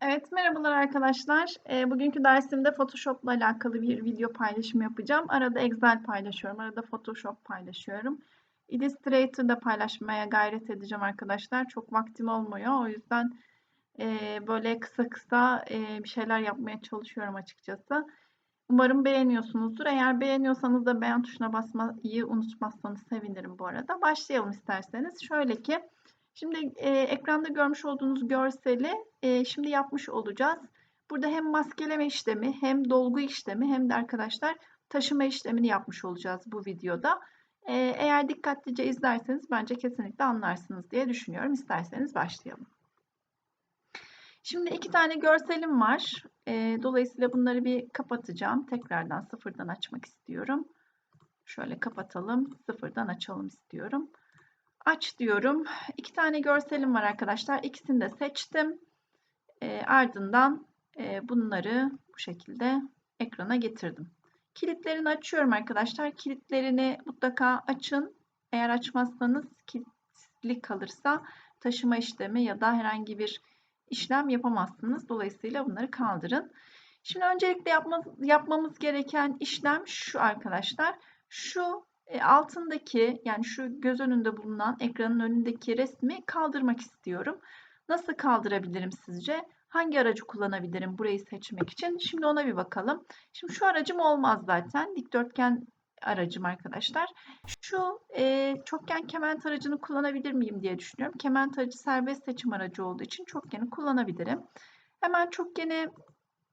Evet, merhabalar arkadaşlar. Eee, bugünkü dersimde Photoshop'la alakalı bir video paylaşımı yapacağım. Arada Excel paylaşıyorum, arada Photoshop paylaşıyorum. Illustrator'da paylaşmaya gayret edeceğim arkadaşlar. Çok vaktim olmuyor. O yüzden eee, böyle kısa kısa eee, bir şeyler yapmaya çalışıyorum açıkçası. Umarım beğeniyorsunuzdur. Eğer beğeniyorsanız da beğen tuşuna basmayı unutmazsanız sevinirim bu arada. Başlayalım isterseniz. Şöyle ki, şimdi e, ekranda görmüş olduğunuz görseli e, şimdi yapmış olacağız. Burada hem maskeleme işlemi, hem dolgu işlemi, hem de arkadaşlar taşıma işlemini yapmış olacağız bu videoda. E, eğer dikkatlice izlerseniz bence kesinlikle anlarsınız diye düşünüyorum. İsterseniz başlayalım. Şimdi iki tane görselim var. E, dolayısıyla bunları bir kapatacağım. Tekrardan sıfırdan açmak istiyorum. Şöyle kapatalım. Sıfırdan açalım istiyorum. Aç diyorum. İki tane görselim var arkadaşlar. İkisini de seçtim. E, ardından e, bunları bu şekilde ekrana getirdim. Kilitlerini açıyorum arkadaşlar. Kilitlerini mutlaka açın. Eğer açmazsanız kilitli kalırsa taşıma işlemi ya da herhangi bir işlem yapamazsınız. Dolayısıyla bunları kaldırın. Şimdi öncelikle yapma, yapmamız gereken işlem şu arkadaşlar. Şu e, altındaki yani şu göz önünde bulunan ekranın önündeki resmi kaldırmak istiyorum. Nasıl kaldırabilirim sizce? Hangi aracı kullanabilirim burayı seçmek için? Şimdi ona bir bakalım. Şimdi şu aracım olmaz zaten. Dikdörtgen aracım arkadaşlar. Şu e, çokgen kement aracını kullanabilir miyim diye düşünüyorum. Kement aracı serbest seçim aracı olduğu için çokgeni kullanabilirim. Hemen çokgeni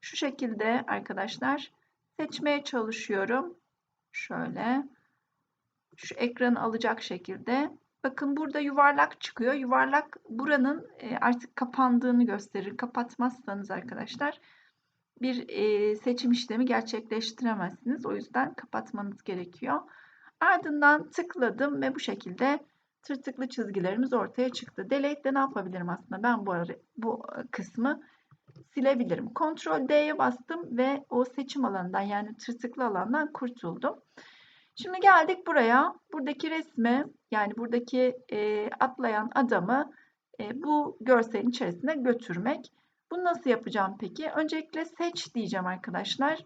şu şekilde arkadaşlar seçmeye çalışıyorum. Şöyle şu ekranı alacak şekilde. Bakın burada yuvarlak çıkıyor. Yuvarlak buranın e, artık kapandığını gösterir. Kapatmazsanız arkadaşlar bir e, seçim işlemi gerçekleştiremezsiniz. O yüzden kapatmanız gerekiyor. Ardından tıkladım ve bu şekilde tırtıklı çizgilerimiz ortaya çıktı. Delete'de ne yapabilirim aslında? Ben bu, bu kısmı silebilirim. Ctrl D'ye bastım ve o seçim alanından yani tırtıklı alandan kurtuldum. Şimdi geldik buraya. Buradaki resmi yani buradaki e, atlayan adamı e, bu görselin içerisine götürmek. Bunu nasıl yapacağım peki? Öncelikle seç diyeceğim arkadaşlar.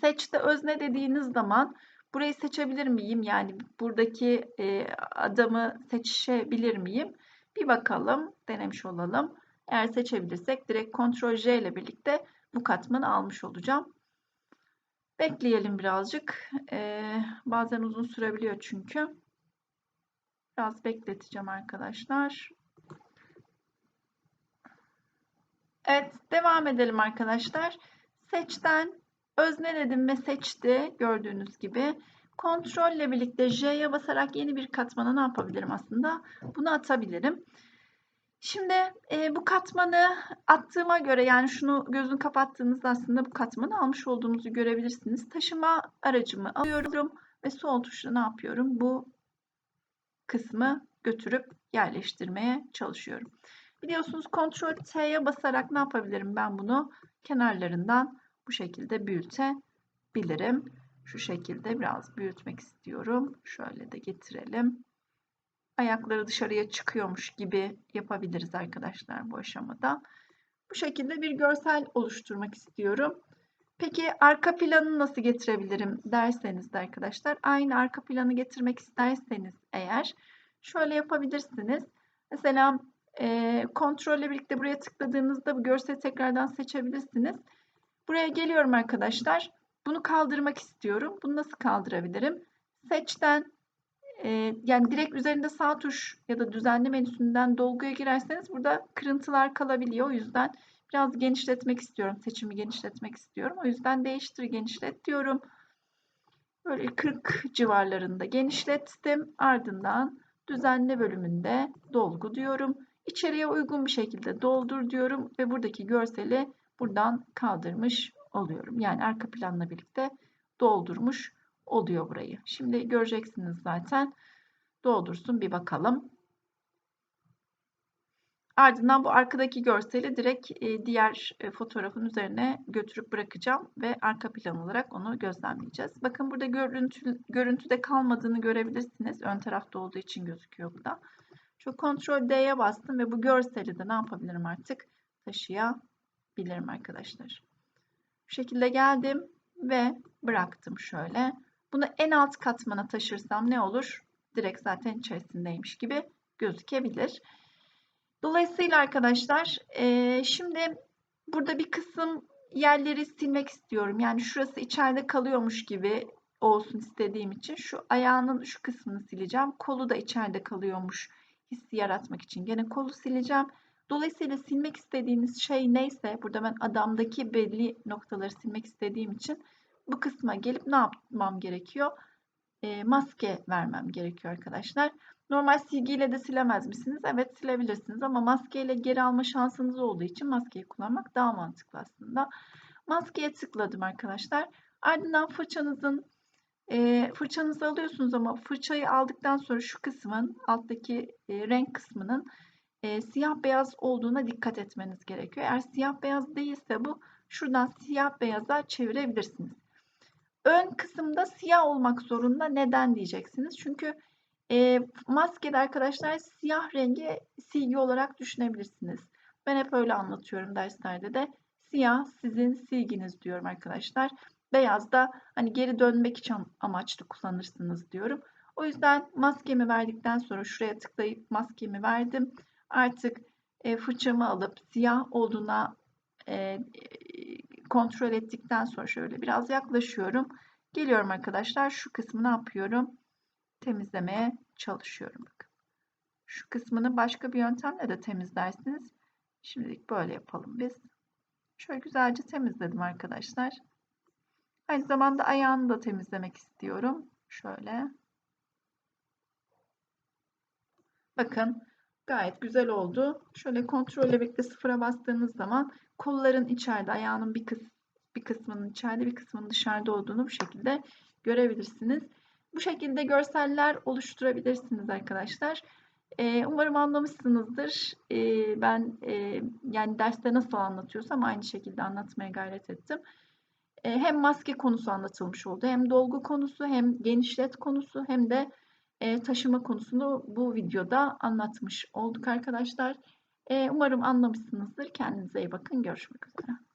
Seçte özne dediğiniz zaman burayı seçebilir miyim? Yani buradaki e, adamı seçebilir miyim? Bir bakalım, denemiş olalım. Eğer seçebilirsek direkt Ctrl J ile birlikte bu katmanı almış olacağım. Bekleyelim birazcık. Ee, bazen uzun sürebiliyor çünkü. Biraz bekleteceğim arkadaşlar. Evet, devam edelim arkadaşlar. Seçten özneledim ve seçti gördüğünüz gibi. Kontrol ile birlikte J'ye basarak yeni bir katmana ne yapabilirim aslında? Bunu atabilirim. Şimdi e, bu katmanı attığıma göre yani şunu gözünü kapattığınızda aslında bu katmanı almış olduğunuzu görebilirsiniz. Taşıma aracımı alıyorum ve sol tuşla ne yapıyorum? Bu kısmı götürüp yerleştirmeye çalışıyorum. Biliyorsunuz Ctrl T'ye basarak ne yapabilirim ben bunu? Kenarlarından bu şekilde büyütebilirim. Şu şekilde biraz büyütmek istiyorum. Şöyle de getirelim ayakları dışarıya çıkıyormuş gibi yapabiliriz arkadaşlar bu aşamada. Bu şekilde bir görsel oluşturmak istiyorum. Peki arka planı nasıl getirebilirim derseniz de arkadaşlar aynı arka planı getirmek isterseniz eğer şöyle yapabilirsiniz. Mesela e, kontrolle birlikte buraya tıkladığınızda bu görseli tekrardan seçebilirsiniz. Buraya geliyorum arkadaşlar. Bunu kaldırmak istiyorum. Bunu nasıl kaldırabilirim? Seçten e, yani direkt üzerinde sağ tuş ya da düzenli menüsünden dolguya girerseniz burada kırıntılar kalabiliyor. O yüzden biraz genişletmek istiyorum. Seçimi genişletmek istiyorum. O yüzden değiştir genişlet diyorum. Böyle 40 civarlarında genişlettim. Ardından düzenli bölümünde dolgu diyorum. İçeriye uygun bir şekilde doldur diyorum ve buradaki görseli buradan kaldırmış oluyorum. Yani arka planla birlikte doldurmuş oluyor burayı. Şimdi göreceksiniz zaten. Doldursun bir bakalım. Ardından bu arkadaki görseli direkt e, diğer e, fotoğrafın üzerine götürüp bırakacağım ve arka plan olarak onu gözlemleyeceğiz. Bakın burada görüntü, görüntüde kalmadığını görebilirsiniz. Ön tarafta olduğu için gözüküyor burada. Şu Ctrl D'ye bastım ve bu görseli de ne yapabilirim artık? taşıyabilirim arkadaşlar. Bu şekilde geldim ve bıraktım şöyle. Bunu en alt katmana taşırsam ne olur? Direkt zaten içerisindeymiş gibi gözükebilir. Dolayısıyla arkadaşlar e, şimdi burada bir kısım yerleri silmek istiyorum. Yani şurası içeride kalıyormuş gibi olsun istediğim için şu ayağının şu kısmını sileceğim. Kolu da içeride kalıyormuş hissi yaratmak için gene kolu sileceğim. Dolayısıyla silmek istediğiniz şey neyse burada ben adamdaki belli noktaları silmek istediğim için bu kısma gelip ne yapmam gerekiyor? E, maske vermem gerekiyor arkadaşlar. Normal silgiyle de silemez misiniz? Evet silebilirsiniz ama maskeyle geri alma şansınız olduğu için maskeyi kullanmak daha mantıklı aslında. Maskeye tıkladım arkadaşlar. Ardından fırçanızın e, fırçanızı alıyorsunuz ama fırçayı aldıktan sonra şu kısmın alttaki e, renk kısmının e, siyah beyaz olduğuna dikkat etmeniz gerekiyor. Eğer siyah beyaz değilse bu şuradan siyah beyaza çevirebilirsiniz. Ön kısımda siyah olmak zorunda. Neden diyeceksiniz? Çünkü e, maskede arkadaşlar siyah rengi silgi olarak düşünebilirsiniz. Ben hep öyle anlatıyorum derslerde de. Siyah sizin silginiz diyorum arkadaşlar. Beyaz da hani geri dönmek için amaçlı kullanırsınız diyorum. O yüzden maskemi verdikten sonra şuraya tıklayıp maskemi verdim. Artık e, fırçamı alıp siyah olduğuna e, kontrol ettikten sonra şöyle biraz yaklaşıyorum. Geliyorum arkadaşlar şu kısmı ne yapıyorum? Temizlemeye çalışıyorum. Bakın. Şu kısmını başka bir yöntemle de temizlersiniz. Şimdilik böyle yapalım biz. Şöyle güzelce temizledim arkadaşlar. Aynı zamanda ayağını da temizlemek istiyorum. Şöyle. Bakın gayet güzel oldu. Şöyle kontrolle birlikte sıfıra bastığınız zaman kolların içeride, ayağının bir, kıs bir kısmının içeride, bir kısmının dışarıda olduğunu bu şekilde görebilirsiniz. Bu şekilde görseller oluşturabilirsiniz arkadaşlar. Ee, umarım anlamışsınızdır. Ee, ben e, yani derste nasıl anlatıyorsam aynı şekilde anlatmaya gayret ettim. Ee, hem maske konusu anlatılmış oldu, hem dolgu konusu, hem genişlet konusu, hem de e, taşıma konusunu bu videoda anlatmış olduk arkadaşlar. Umarım anlamışsınızdır. Kendinize iyi bakın. Görüşmek üzere.